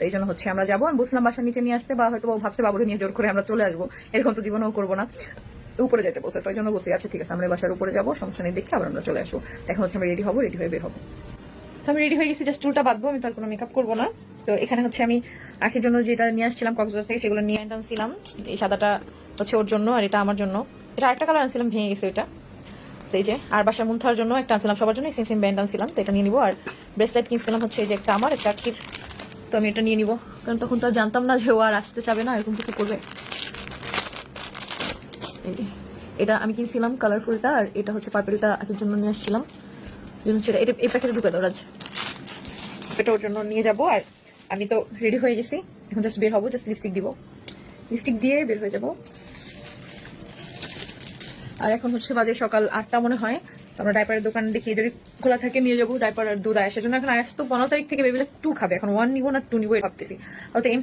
তো এই জন্য হচ্ছে আমরা যাব। আমি বলছিলাম বাসার নিচে নিয়ে আসতে বা হয়তো ভাবছে বাবুরে নিয়ে জোর করে আমরা চলে আসব। এরকম তো জীবনেও করব না। উপরে যেতে বসে তো এই জন্য বসে আচ্ছা ঠিক আছে, আমরা বাসার উপরে যাব, সমস্যা নেই, দেখে আবার আমরা চলে আসব। এখন হচ্ছে আমরা রেডি হব রেডি হয়ে বের হব। তো আমি রেডি হয়ে গেছি জাস্ট চুলটা বাঁধবো, আমি তার কোনো মেকআপ করব না। তো এখানে হচ্ছে আমি আখের জন্য যেটা নিয়ে আসছিলাম, কক্সবাজার থেকে সেগুলো নিয়ে আনছিলাম। এই সাদাটা হচ্ছে ওর জন্য আর এটা আমার জন্য। এটা আরেকটা কালার আনছিলাম, ভেঙে গেছে ওইটা। তো এই যে, আর বাসার মুন্থার জন্য একটা আনছিলাম, সবার জন্য সেম সেম ব্যান্ড আনছিলাম। তো এটা নিয়ে নিবো। আর ব্রেসলেট কিনছিলাম হচ্ছে এই যে একটা আমার একটা তো আমি এটা নিয়ে নিব। কারণ তখন তো আর জানতাম না যে ও আর আসতে চাবে না, এরকম কিছু করবে। এটা আমি কিনছিলাম কালারফুলটা আর এটা হচ্ছে পার্পেলটা আখির জন্য নিয়ে আসছিলাম। জন্য সেটা, এটা, এই প্যাকেটে ঢুকে দাও, রাজ। এটা ওর জন্য নিয়ে যাব, আর আমি তো রেডি হয়ে গেছি। এখন জাস্ট বের হব জাস্ট লিপস্টিক দিব। লিপস্টিক দিয়ে বের হয়ে যাব। আর এখন হচ্ছে বাজে সকাল আটটা মনে হয়। আমরা ডাইপারের দোকান দেখি, যদি খোলা থাকে নিয়ে যাব, ডাইপার আর দুধ আয়। সেজন্য এখন আয়াস তো পনেরো তারিখ থেকে বেবিলে টু খাবে। এখন ওয়ান নিবো না টু নিবো ভাবতেছি। এম